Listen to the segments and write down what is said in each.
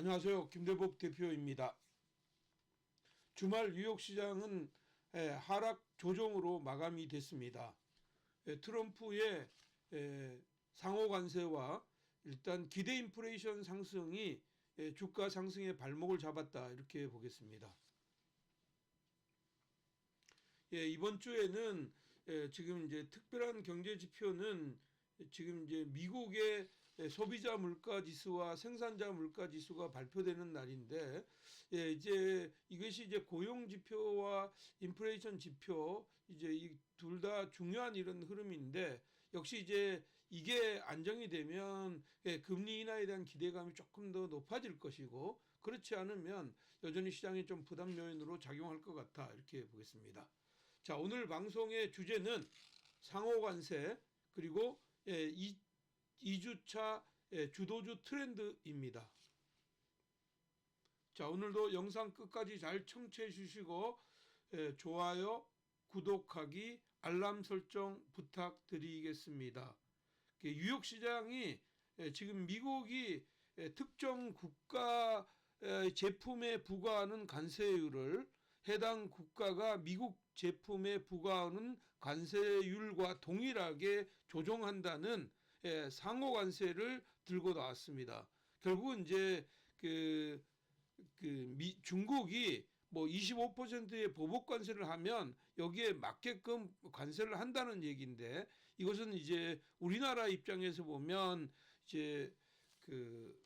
안녕하세요. 김대복 대표입니다. 주말 뉴욕 시장은 에, 하락 조정으로 마감이 됐습니다. 에, 트럼프의 에, 상호 관세와 일단 기대 인플레이션 상승이 에, 주가 상승의 발목을 잡았다 이렇게 보겠습니다. 예, 이번 주에는 예, 지금 이제 특별한 경제 지표는 지금 이제 미국의 예, 소비자 물가 지수와 생산자 물가 지수가 발표되는 날인데 예, 이제 이것이 이제 고용 지표와 인플레이션 지표 이제 이 둘 다 중요한 이런 흐름인데 역시 이제 이게 안정이 되면 예, 금리 인하에 대한 기대감이 조금 더 높아질 것이고 그렇지 않으면 여전히 시장이 좀 부담 요인으로 작용할 것 같아 이렇게 보겠습니다. 자, 오늘 방송의 주제는 상호 관세 그리고 예, 이, 2주차 예, 주도주 트렌드입니다. 자, 오늘도 영상 끝까지 잘 청취해 주시고 예, 좋아요, 구독하기, 알람 설정 부탁드리겠습니다. 그 뉴욕 시장이 예, 지금 미국이 예, 특정 국가 에, 제품에 부과하는 관세율을 해당 국가가 미국 제품에 부과하는 관세율과 동일하게 조정한다는 예, 상호 관세를 들고 나왔습니다. 결국은 이제 그, 그 미, 중국이 뭐 25%의 보복 관세를 하면 여기에 맞게끔 관세를 한다는 얘기인데 이것은 이제 우리나라 입장에서 보면 이제 그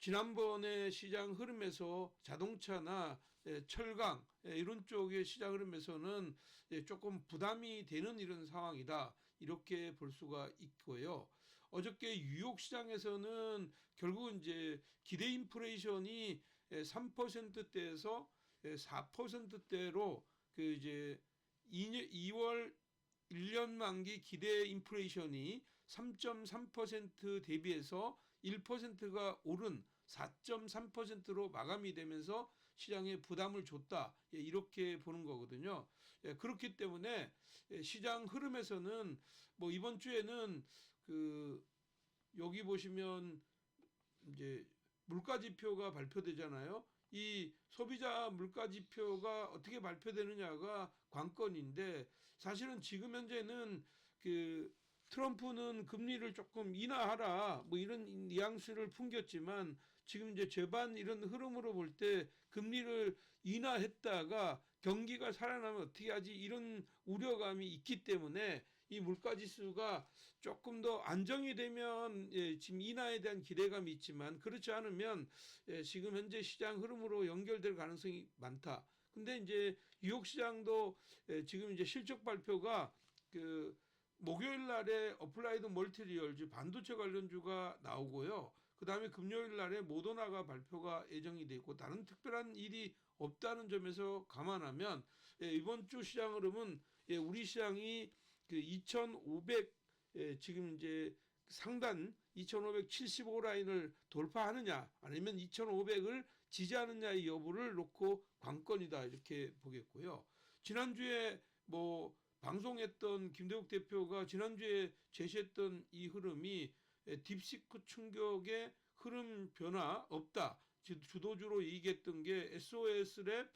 지난번에 시장 흐름에서 자동차나 예, 철강 예, 이런 쪽의 시장 흐름에서는 예, 조금 부담이 되는 이런 상황이다 이렇게 볼 수가 있고요. 어저께 뉴욕 시장에서는 결국은 이제 기대 인플레이션이 3%대에서 4%대로 그 이제 2월 1년 만기 기대 인플레이션이 3.3% 대비해서 1%가 오른 4.3%로 마감이 되면서 시장에 부담을 줬다. 예, 이렇게 보는 거거든요. 예, 그렇기 때문에 예, 시장 흐름에서는 뭐 이번 주에는 그 여기 보시면 이제 물가 지표가 발표되잖아요. 이 소비자 물가 지표가 어떻게 발표되느냐가 관건인데 사실은 지금 현재는 그 트럼프는 금리를 조금 인하하라 뭐 이런 뉘앙스를 풍겼지만 지금 이제 제반 이런 흐름으로 볼 때 금리를 인하했다가 경기가 살아나면 어떻게 하지 이런 우려감이 있기 때문에 이 물가 지수가 조금 더 안정이 되면 예, 지금 인하에 대한 기대감이 있지만 그렇지 않으면 예, 지금 현재 시장 흐름으로 연결될 가능성이 많다. 근데 이제 뉴욕 시장도 예, 지금 이제 실적 발표가 그 목요일 날에 어플라이드 멀티리얼즈 반도체 관련주가 나오고요. 그 다음에 금요일 날에 모더나가 발표가 예정이 돼 있고 다른 특별한 일이 없다는 점에서 감안하면 예, 이번 주 시장 흐름은 예, 우리 시장이 그 2,500 예, 지금 이제 상단 2,575 라인을 돌파하느냐 아니면 2,500을 지지하느냐의 여부를 놓고 관건이다 이렇게 보겠고요. 지난주에 뭐 방송했던 김대국 대표가 지난주에 제시했던 이 흐름이 딥시크 충격의 흐름 변화 없다. 주도주로 얘기했던 게 SOS랩,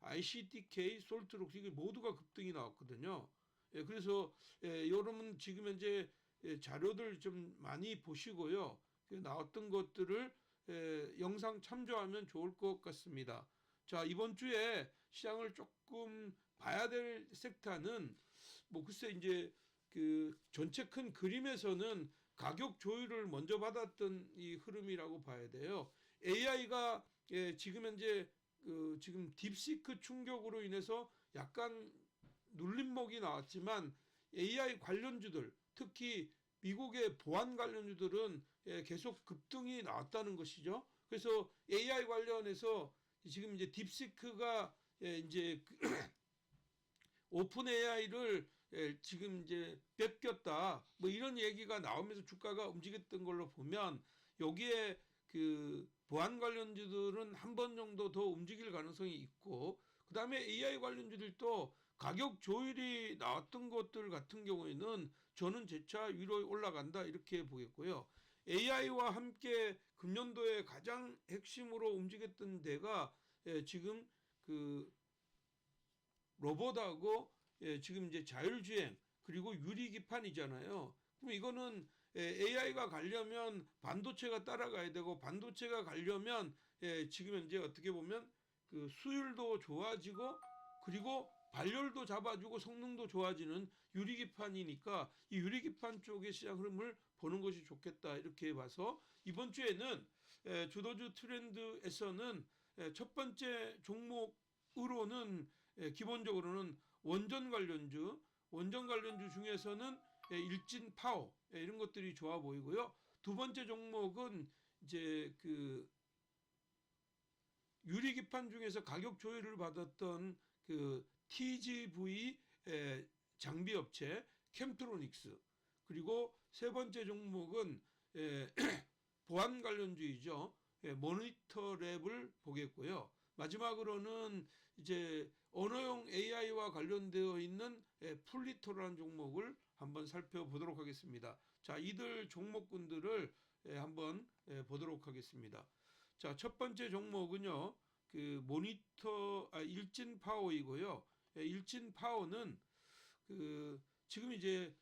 ICTK, 솔트록 이게 모두가 급등이 나왔거든요. 예, 그래서 예, 여러분 지금 현재 예, 자료들 좀 많이 보시고요. 그 나왔던 것들을 영상 참조하면 좋을 것 같습니다. 자 이번 주에 시장을 조금 봐야 될 섹터는 뭐 글쎄 이제 그 전체 큰 그림에서는 가격 조율을 먼저 받았던 이 흐름이라고 봐야 돼요. AI가 예, 지금 현재 그 지금 딥시크 충격으로 인해서 약간 눌림목이 나왔지만 AI 관련주들 특히 미국의 보안 관련주들은 예, 계속 급등이 나왔다는 것이죠. 그래서 AI 관련해서 지금 이제 딥시크가 예, 이제 오픈 AI를 예, 지금 이제 뺏겼다 뭐 이런 얘기가 나오면서 주가가 움직였던 걸로 보면 여기에 그 보안 관련주들은 한 번 정도 더 움직일 가능성이 있고 그 다음에 AI 관련주들도 가격 조율이 나왔던 것들 같은 경우에는 저는 재차 위로 올라간다 이렇게 보겠고요. AI와 함께 금년도에 가장 핵심으로 움직였던 데가 예, 지금 그 로봇하고 예, 지금 이제 자율주행 그리고 유리기판이잖아요. 그럼 이거는 AI가 가려면 반도체가 따라가야 되고 반도체가 가려면 예, 지금 현재 어떻게 보면 그 수율도 좋아지고 그리고 발열도 잡아주고 성능도 좋아지는 유리기판이니까 이 유리기판 쪽의 시장 흐름을 보는 것이 좋겠다 이렇게 봐서 이번 주에는 에, 주도주 트렌드에서는 에, 첫 번째 종목으로는 에, 기본적으로는 원전 관련주 원전 관련주 중에서는 에, 일진 파워 에, 이런 것들이 좋아 보이고요. 두 번째 종목은 이제 그 유리기판 중에서 가격 조율을 받았던 그 TGV 에, 장비 업체 캠트로닉스 그리고 세 번째 종목은 에, 보안 관련주이죠. 예, 모니터랩을 보겠고요. 마지막으로는 이제 언어용 AI와 관련되어 있는 예, 풀리토라는 종목을 한번 살펴보도록 하겠습니다. 자, 이들 종목군들을 예, 한번 예, 보도록 하겠습니다. 자, 첫 번째 종목은요. 그 모니터 아, 일진 파워이고요. 예, 일진 파워는 그 지금 이제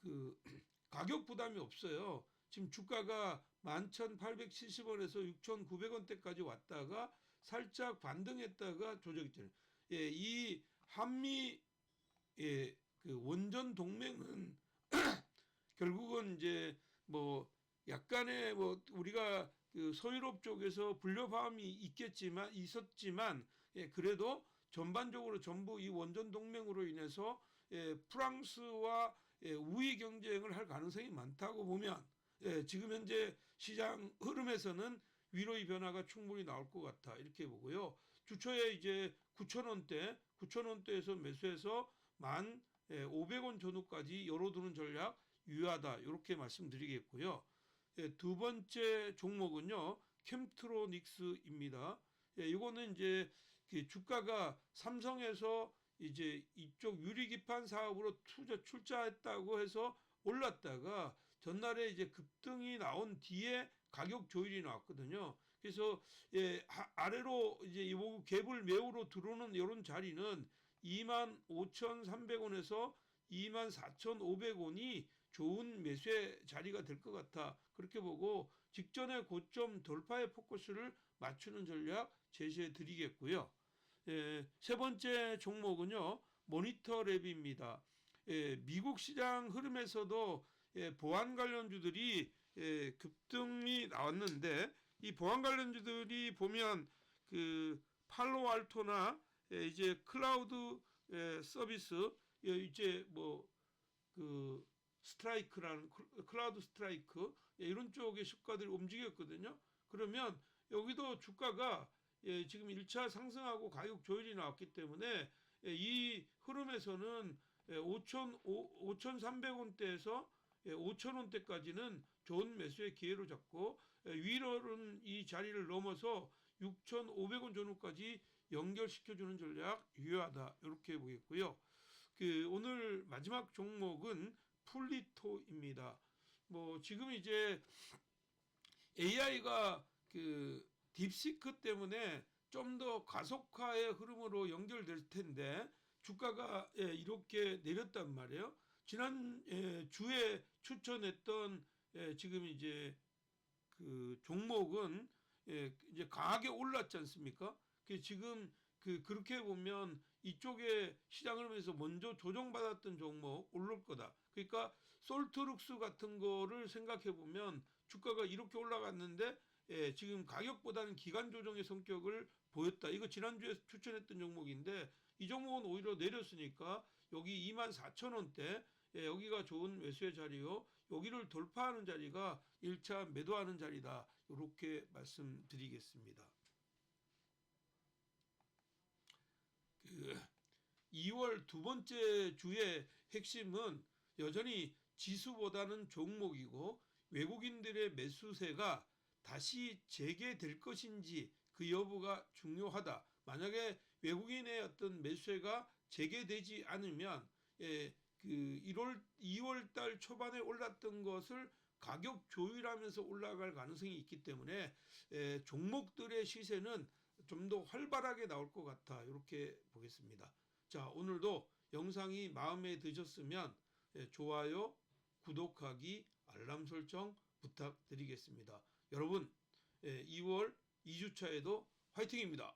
그 가격 부담이 없어요. 지금 주가가 11,870원에서 6,900원대까지 왔다가 살짝 반등했다가 조정했잖아요. 예, 이 한미 예, 그 원전 동맹은 결국은 이제 뭐 약간의 뭐 우리가 그 서유럽 쪽에서 불협화음이 있겠지만 있었지만 예, 그래도 전반적으로 전부 이 원전 동맹으로 인해서 예, 프랑스와 예, 우위 경쟁을 할 가능성이 많다고 보면 예, 지금 현재 시장 흐름에서는 위로의 변화가 충분히 나올 것 같아 이렇게 보고요. 주초에 이제 9천원대, 9천원대에서 매수해서 만 500원 전후까지 열어두는 전략 유효하다 이렇게 말씀드리겠고요. 예, 두 번째 종목은요 캠트로닉스입니다. 예, 이거는 이제 그 주가가 삼성에서 이제 이쪽 유리기판 사업으로 투자 출자했다고 해서 올랐다가 전날에 이제 급등이 나온 뒤에 가격 조율이 나왔거든요. 그래서 예, 하, 아래로 이제 이 갭을 매우로 들어오는 이런 자리는 25,300원에서 24,500원이 좋은 매수의 자리가 될 것 같아. 그렇게 보고 직전에 고점 돌파의 포커스를 맞추는 전략 제시해 드리겠고요. 예, 세 번째 종목은요. 모니터 랩입니다. 예, 미국 시장 흐름에서도 예, 보안 관련주들이 예, 급등이 나왔는데 이 보안 관련주들이 보면 그 팔로알토나 예, 이제 클라우드 예, 서비스 예, 이제 뭐 그 스트라이크라는 클라우드 스트라이크 예, 이런 쪽의 주가들이 움직였거든요. 그러면 여기도 주가가 예, 지금 1차 상승하고 가격 조율이 나왔기 때문에 예, 이 흐름에서는 예, 5천 5,300원대에서 예, 5,000원대까지는 좋은 매수의 기회로 잡고 예, 위로는 이 자리를 넘어서 6,500원 전후까지 연결시켜주는 전략 유효하다 이렇게 보겠고요. 그 오늘 마지막 종목은 풀리토입니다. 뭐 지금 이제 AI가 그 딥시크 때문에 좀 더 가속화의 흐름으로 연결될 텐데 주가가 예, 이렇게 내렸단 말이에요. 지난 예, 주에 추천했던 예, 지금 이제 그 종목은 예, 이제 강하게 올랐지 않습니까? 그 지금 그 그렇게 보면 이쪽에 시장을 위해서 먼저 조정받았던 종목 오를 거다. 그러니까 솔트룩스 같은 거를 생각해 보면 주가가 이렇게 올라갔는데 예, 지금 가격보다는 기간 조정의 성격을 보였다. 이거 지난주에 추천했던 종목인데 이 종목은 오히려 내렸으니까 여기 24,000원대 예, 여기가 좋은 매수의 자리요. 여기를 돌파하는 자리가 1차 매도하는 자리다. 이렇게 말씀드리겠습니다. 그 2월 두 번째 주의 핵심은 여전히 지수보다는 종목이고 외국인들의 매수세가 다시 재개될 것인지 그 여부가 중요하다. 만약에 외국인의 어떤 매수세가 재개되지 않으면 예, 그 1월 2월 달 초반에 올랐던 것을 가격 조율하면서 올라갈 가능성이 있기 때문에 에, 종목들의 시세는 좀 더 활발하게 나올 것 같아 이렇게 보겠습니다. 자 오늘도 영상이 마음에 드셨으면 예, 좋아요, 구독하기, 알람 설정 부탁드리겠습니다. 여러분 예, 2월 2주차에도 화이팅입니다.